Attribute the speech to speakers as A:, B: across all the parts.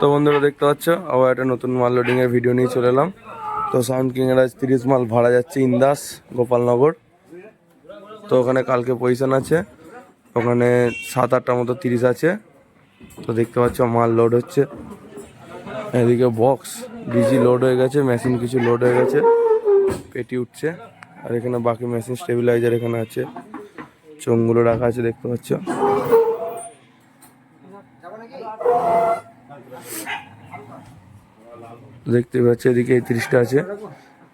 A: তো বন্ধুরা দেখতে পাচ্ছ? আবার একটা নতুন মাল লোডিং এর ভিডিও নিয়ে চলে এলাম। তো সাউন্ড কিং এর আজ তিরিশ মাল ভাড়া যাচ্ছে ইন্দাস, গোপালনগর। তো ওখানে কালকে পজিশন আছে। ওখানে সাত আটটার মতো তিরিশ আছে। তো দেখতে পাচ্ছ, মাল লোড হচ্ছে। এদিকে বক্স ডিজি লোড হয়ে গেছে মেশিন কিছু লোড হয়ে গেছে। পেটি উঠছে। আর এখানে বাকি মেশিন স্টেবিলাইজার এখানে আছে। চোঙগুলো রাখা আছে, দেখতে পাচ্ছ। দেখতে পাচ্ছি, এদিকে এই তিরিশটা আছে।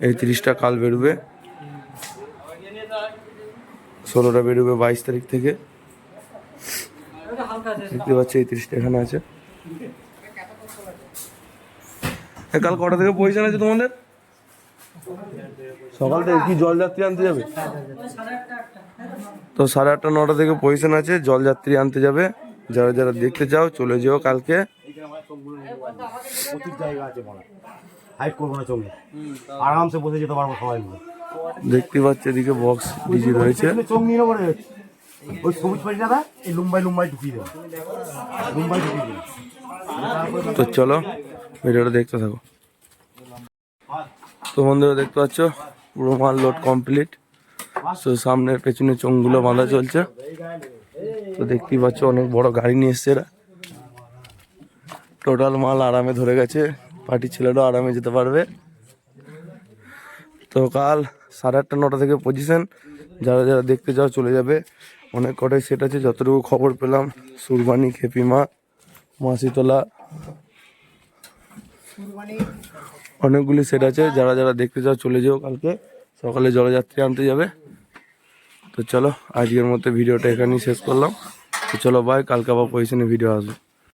A: এই তিরিশটা কাল বেরোবে। ষোলোটা বেরোবে বাইশ তারিখ থেকে। দেখতে পাচ্ছি, এই তিরিশটা এখানে আছে। কাল কটা থেকে পয়সা আছে তোমাদের? সকাল থেকে কি জল যাত্রী আনতে যাবে? তো সাড়ে আটটা, নটা থেকে পজিশন আছে জল যাত্রী আনতে যাবে। যারা যারা দেখতে চাও চলে যেও কালকে।
B: প্রচুর জায়গা আছে হাইট করব না চোখে আরামসে বসে যেতে পারব সবাই মিলে।
A: দেখতে পাচ্ছি এদিকে বক্স ডিজি রয়েছে।
B: চোখ নিয়ে ওই সবুজ দাদা এই লুম্বাই লুম্বাই ঢুকিয়ে দেবো। লুম্বাই ঢুকিয়ে দেবো।
A: তো চলো ভিডিওটা দেখতে থাকো। তো বন্ধুরা দেখতে পাচ্ছ পুরো মাল লোড কমপ্লিট তো সামনের পেছনে চোঙগুলো বাঁধা চলছে। তো দেখতেই পাচ্ছ অনেক বড় গাড়ি নিয়ে এসছে এরা। টোটাল মাল আরামে ধরে গেছে। পার্টির ছেলেরাও আরামে যেতে পারবে। তো কাল সাড়ে আটটা, নটা থেকে পজিশন যারা যারা দেখতে চাও চলে যাবে। অনেক কটাই সেট আছে, যতটুকু খবর পেলাম, সুরবানি, খেপিমা, মাসিতলা। অনেকগুলি সেট আছে, যারা যারা দেখতে চাও চলে যাও কালকে। সকালে জলযাত্রী আনতে যাবে। তো চলো, আজকের মতো ভিডিওটা এখানেই শেষ করলাম। তো চলো বাই কালকে আবার পজিশনে ভিডিও আসবে।